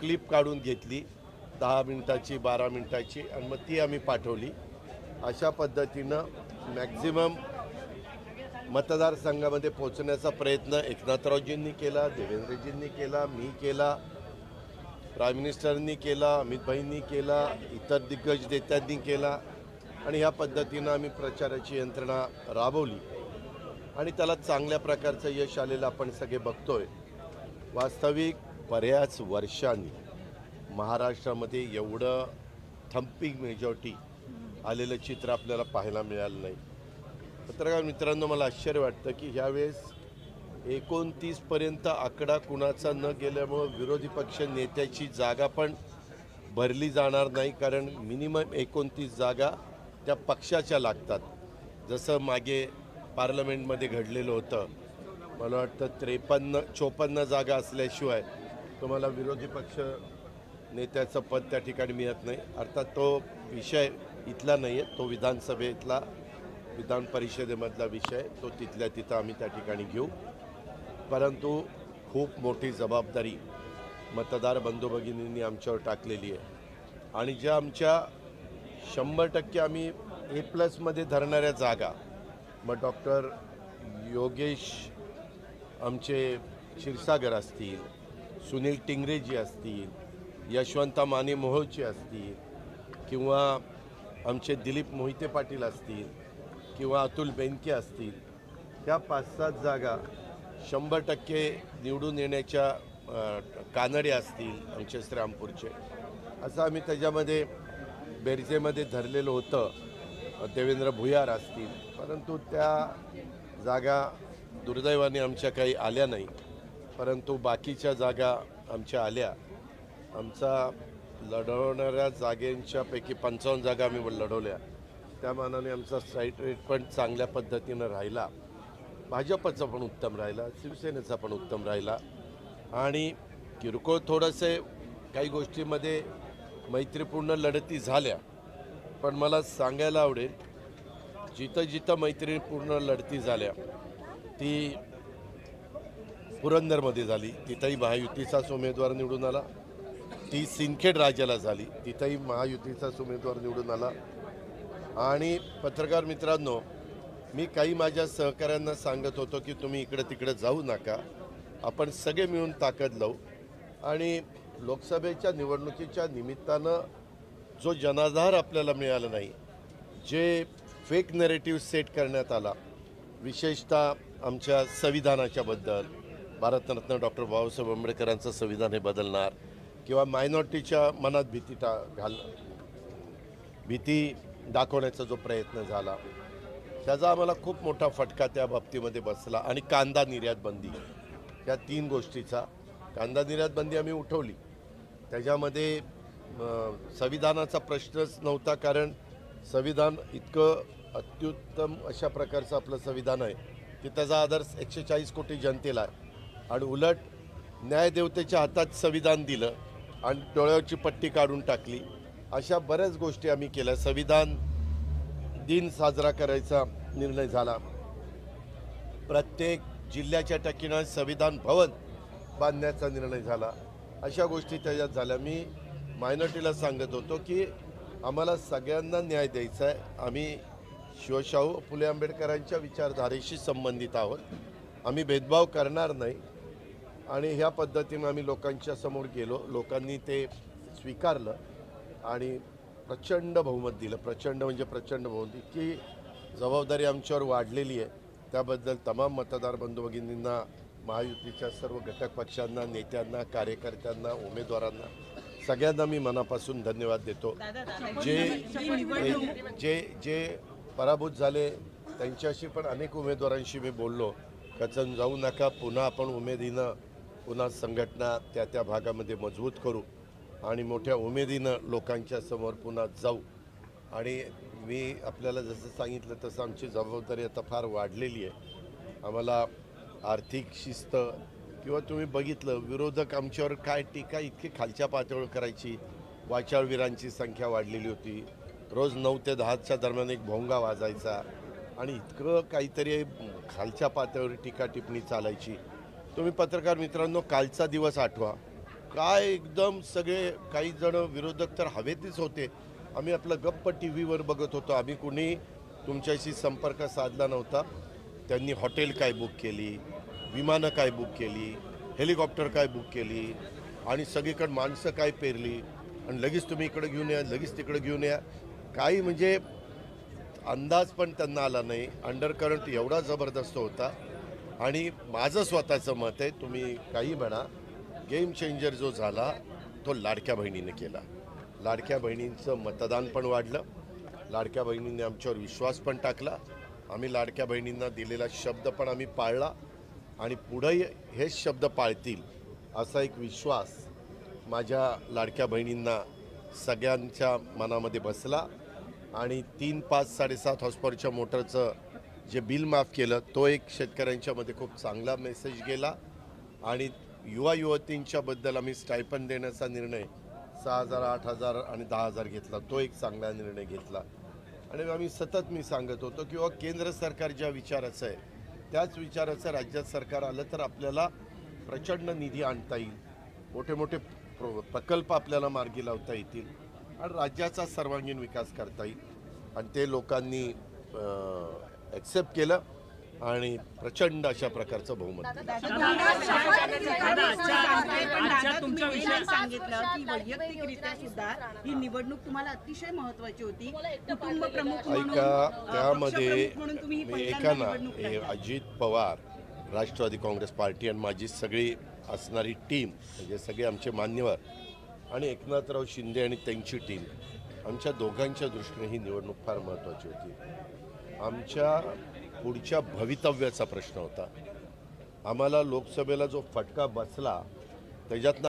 Clip काढून घेतली. दहा मिनटाची बारा मिनटाची आणि मग ती आम्ही पाठवली. अशा पद्धतीनं मॅक्झिमम मतदारसंघामध्ये पोहोचण्याचा प्रयत्न एकनाथरावजींनी केला देवेंद्रजींनी केला मी केला प्राईम मिनिस्टरनी केला अमितभाईंनी केला इतर दिग्गज नेत्यांनी केला आणि ह्या पद्धतीनं आम्ही प्रचाराची यंत्रणा राबवली. आणि त्याला चांगल्या प्रकारचं यश आलेलं आपण सगळे बघतोय. वास्तविक बऱ्याच वर्षांनी महाराष्ट्रामध्ये एवढं थम्पिंग मेजॉरिटी आलेलं चित्र आपल्याला पाहायला मिळालं नाही. पत्रकार मित्रांनो मला आश्चर्य वाटतं की ह्यावेळेस एकोणतीसपर्यंत आकडा कुणाचा न गेल्यामुळं विरोधी पक्ष नेत्याची जागा पण भरली जाणार नाही कारण मिनिमम एकोणतीस जागा त्या पक्षाच्या लागतात. जसं मागे पार्लमेंटमध्ये घडलेलं होतं. मला वाटतं त्रेपन्न चोपन्न जागा असल्याशिवाय तुम्हाला विरोधी पक्ष नेत्याचं पद त्या ठिकाणी मिळत नाही. अर्थात तो विषय इथला नाही आहे तो विधानसभेतला विधान परिषदेमधला विषय तो तिथल्या तिथं आम्ही त्या ठिकाणी घेऊ. परंतु खूप मोठी जबाबदारी मतदार बंधू भगिनींनी आमच्यावर टाकलेली आहे. आणि ज्या आमच्या शंभर टक्के आम्ही ए प्लसमध्ये धरणाऱ्या जागा मग डॉक्टर योगेश आमचे क्षीरसागर असतील सुनील टिंगरेजी असतील यशवंता माने मोहोळचे असतील किंवा आमचे दिलीप मोहिते पाटील असतील किंवा अतुल बेनके असतील त्या पाच सात जागा शंभर टक्के निवडून येण्याच्या कानडे असतील आमचे श्रीरामपूरचे. असं आम्ही त्याच्यामध्ये बेरजेमध्ये धरलेलं होतं देवेंद्र भुयार असतील परंतु त्या जागा दुर्दैवाने आमच्या काही आल्या नाही. परंतु बाकीच्या जागा आमच्या आल्या. आमचा लढवणाऱ्या जागेंच्यापैकी पंचावन्न जागा आम्ही लढवल्या. त्या मानाने आमचा स्ट्राईट रेट पण चांगल्या पद्धतीनं राहिला. भाजपचा पण उत्तम राहिला शिवसेनेचा पण उत्तम राहिला. आणि किरकोळ थोडंसे काही गोष्टीमध्ये मैत्रीपूर्ण लढती झाल्या. पण मला सांगायला आवडेल जिथं जिथं मैत्रीपूर्ण लढती झाल्या ती पुरंदरमध्ये झाली. तिथंही महायुतीचाच उमेदवार निवडून आला. ती सिंदखेड राज्याला झाली. तिथंही महायुतीचाच उमेदवार निवडून आला. आणि पत्रकार मित्रांनो मी काही माझ्या सहकाऱ्यांना सांगत होतो की तुम्ही इकडं तिकडं जाऊ नका. आपण सगळे मिळून ताकद लावू. आणि लोकसभेच्या निवडणुकीच्या निमित्तानं जो जनाधार आपल्याला मिळाला नाही जे फेक नरेटिव्ह सेट करण्यात आला विशेषतः आमच्या संविधानाच्याबद्दल भारतरत्न डॉक्टर बाबासाहेब आंबेडकरांचं संविधान हे बदलणार किंवा मायनॉरिटीच्या मनात भीती टा घाल भीती दाखवण्याचा जो प्रयत्न झाला त्याचा आम्हाला खूप मोठा फटका त्या बाबतीमध्ये बसला आणि कांदा निर्यात बंदी. या तीन गोष्टीचा कांदा निर्यात बंदी आम्ही उठवली. त्याच्यामध्ये संविधानाचा प्रश्नच नव्हता कारण संविधान इतकं अत्युत्तम अशा प्रकारचं आपलं संविधान आहे की त्याचा आदर एकशे चाळीस कोटी जनतेला आहे. आणि उलट न्यायदेवतेच्या हातात संविधान दिलं आणि डोळ्यावरची पट्टी काढून टाकली. अशा बऱ्याच गोष्टी आम्ही केल्या. संविधान दिन साजरा करायचा निर्णय झाला. प्रत्येक जिल्ह्याच्या टक्कीनं संविधान भवन बांधण्याचा निर्णय झाला. अशा गोष्टी त्याच्यात झाल्या. मी मायनॉरिटीला सांगत होतो की आम्हाला सगळ्यांना न्याय द्यायचा आहे. आम्ही शिवशाहू फुले आंबेडकरांच्या विचारधारेशी संबंधित आहोत. आम्ही भेदभाव करणार नाही. आणि ह्या पद्धतीनं आम्ही लोकांच्या समोर गेलो. लोकांनी ते स्वीकारलं आणि प्रचंड बहुमत दिलं. प्रचंड म्हणजे प्रचंड बहुमत. इतकी जबाबदारी आमच्यावर वाढलेली आहे. त्याबद्दल तमाम मतदार बंधू भगिनींना महायुतीच्या सर्व घटक पक्षांना नेत्यांना कार्यकर्त्यांना उमेदवारांना सगळ्यांना मी मनापासून धन्यवाद देतो. जे जे जे पराभूत झाले त्यांच्याशी पण अनेक उमेदवारांशी मी बोललो. कचन जाऊ नका पुन्हा आपण उमेदीनं पुन्हा संघटना त्या त्या भागामध्ये मजबूत करू आणि मोठ्या उमेदीनं लोकांच्या समोर पुन्हा जाऊ. आणि मी आपल्याला जसं सांगितलं तसं आमची जबाबदारी आता फार वाढलेली आहे. आम्हाला आर्थिक शिस्त किंवा तुम्ही बघितलं विरोधक आमच्यावर काय टीका इतकी खालच्या पातळीवर करायची? वाचाळवीरांची संख्या वाढलेली होती. रोज नऊ ते दहाच्या दरम्यान एक भोंगा वाजायचा आणि इतकं काहीतरी खालच्या पातळीवर टीका टिप्पणी चालायची. तुम्ही पत्रकार मित्रांनो कालचा दिवस आठवा. काय एकदम सगळे काही जण विरोधक तर हवेतच होते. आम्ही आपलं गप्प टी व्हीवर बघत होतो. आम्ही कुणी तुमच्याशी संपर्क साधला नव्हता. त्यांनी हॉटेल काय बुक केली? विमानं काय बुक केली? हेलिकॉप्टर काय बुक केली? आणि सगळीकडे माणसं काय पेरली? आणि लगेच तुम्ही इकडे घेऊन या लगेच तिकडे घेऊन या. काही म्हणजे अंदाज पण त्यांना आला नाही. अंडर करंट एवढा जबरदस्त होता. आणि माझं स्वतःचं मत आहे तुम्ही काही म्हणा गेम चेंजर जो झाला तो लाडक्या बहिणीने केला. लाडक्या बहिणींचं मतदान पण वाढलं. लाडक्या बहिणींनी आमच्यावर विश्वास पण टाकला. आम्ही लाडक्या बहिणींना दिलेला शब्द पण आम्ही पाळला आणि पुढंही हेच शब्द पाळतील असा एक विश्वास माझ्या लाडक्या बहिणींना सगळ्यांच्या मनामध्ये बसला आणि तीन पाच साडेसात हॉस्पॉरच्या मोटरचं जे बिल माफ केलं तो एक शेतकऱ्यांच्यामध्ये खूप चांगला मेसेज गेला. आणि युवा युवतींच्याबद्दल आम्ही स्टायपन देण्याचा निर्णय सहा हजार आठ हजार आणि दहा हजार घेतला. तो एक चांगला निर्णय घेतला. आणि आम्ही सतत मी सांगत होतो किंवा केंद्र सरकार ज्या विचाराचं आहे त्याच विचाराचं राज्यात सरकार आलं तर आपल्याला प्रचंड निधी आणता येईल. मोठे मोठे प्र प्रकल्प आपल्याला मार्गी लावता येतील आणि राज्याचा सर्वांगीण विकास करता येईल. आणि ते लोकांनी ॲक्सेप्ट केलं आणि प्रचंड अशा प्रकारचं बहुमत सांगितलं की वैयक्तिकरित्या सुद्धा ही निवडणूक तुम्हाला अतिशय महत्वाची होती कुटुंब प्रमुख म्हणून ऐका त्यामध्ये ही ऐका ना हे. अजित पवार राष्ट्रवादी काँग्रेस पार्टी आणि माझी सगळी असणारी टीम म्हणजे सगळे आमचे मान्यवर आणि एकनाथराव शिंदे आणि त्यांची टीम आमच्या दोघांच्या दृष्टीने ही निवडणूक फार महत्त्वाची होती आमच्या पुढच्या भवितव्याचा प्रश्न होता. आम्हाला लोकसभेला जो फटका बसला त्याच्यातनं